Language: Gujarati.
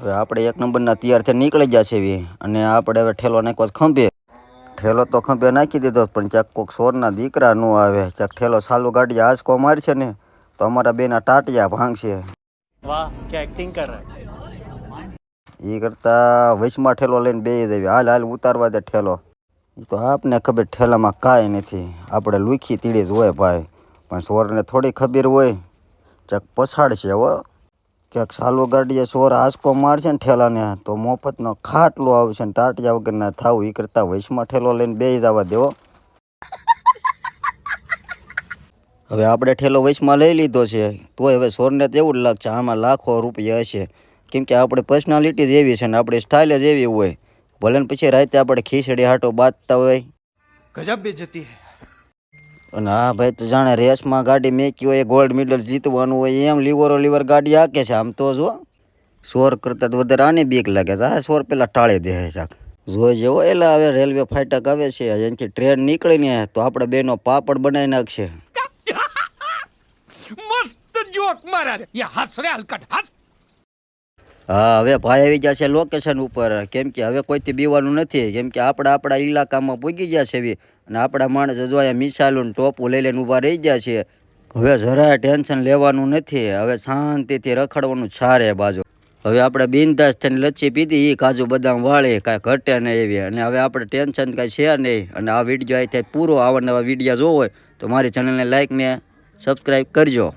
હવે આપણે એક નંબરના તૈયાર થઈ નીકળી ગયા એવી અને આપણે હવે ઠેલો નાખ્યો ખંભે. ઠેલો તો ખંભે નાખી દીધો પણ ચાક કોઈક સોરના દીકરા ન આવે. ચાક ઠેલો સાલું ગાડી આંચકો મારશે ને તો અમારા બેના ટાટિયા ભાંગશે. એ કરતા વૈશમાં ઠેલો લઈને બે દેવી હાલ હાલ ઉતારવા દે ઠેલો. એ તો આપને ખબર ઠેલામાં કાંઈ નથી. આપણે લુખી તીડી જ હોય ભાઈ. પણ સોરને થોડી ખબર હોય ચક પછાડશે હો. ક્યાંક સાલો ગાડીએ સોર આસકો મારશે ને ઠેલાને, તો મોફતનો ખાટલો આવશે ને ટાટિયા વગરના થાવ એ કરતાં વૈશમાં ઠેલો લઈને બે જવા દેવો હવે આપણે ઠેલો વૈશમાં લઈ લીધો છે તો હવે સોરને તો એવું જ લાગશે આમાં લાખો રૂપિયા હશે. કેમ કે આપણે પર્સનાલિટી જ એવી છે ને આપણી સ્ટાઇલ જ એવી હોય. ભલે પછી રાતે આપણે ખીચડી હાટો બાંધતા હોય. ગજબ બેજતી હૈ. અને હા ભાઈ, તો જાણે રેસમાં ગાડી મેકી હોય ગોલ્ડ મેડલ જીતવાનું હોય, એમ લીવરો લીવર ગાડી હાકે છે આમ તો જો. સોર કરતાં વધારે આની બીક લાગે છે. હા, સોર પેલા ટાળી દે છે જોઈ જેવો એટલે હવે રેલવે ફાટક આવે છે, એનાથી ટ્રેન નીકળી ને, તો આપણે બેનો પાપડ બનાવી નાખશે. મસ્ત જોક મારા હસ રે હલકટ. હસ. હા, હવે ભાઈ આવી ગયા છે લોકેશન ઉપર. કેમ કે હવે કોઈથી બીવાનું નથી. કેમ કે આપણા આપણા ઇલાકામાં પૂગી ગયા છે એવી. અને આપણા માણસ જો અહીંયા મિસાઈલું ટોપું લઈ લઈને ઊભા રહી ગયા છે. હવે જરાય ટેન્શન લેવાનું નથી. હવે શાંતિથી રખડવાનું છારે બાજુ. હવે આપણે બિનદાસ થઈને લચ્છી પીધી. એ કાજુ બદામ વાળી, કાંઈ ઘટે નહીં એવી. અને હવે આપણે ટેન્શન કાંઈ છે નહીં. અને આ વીડિયો અહીં થાય પૂરો. આવા નવા વીડિયો જોવો હોય તો મારી ચેનલને લાઈક ને સબસ્ક્રાઈબ કરજો.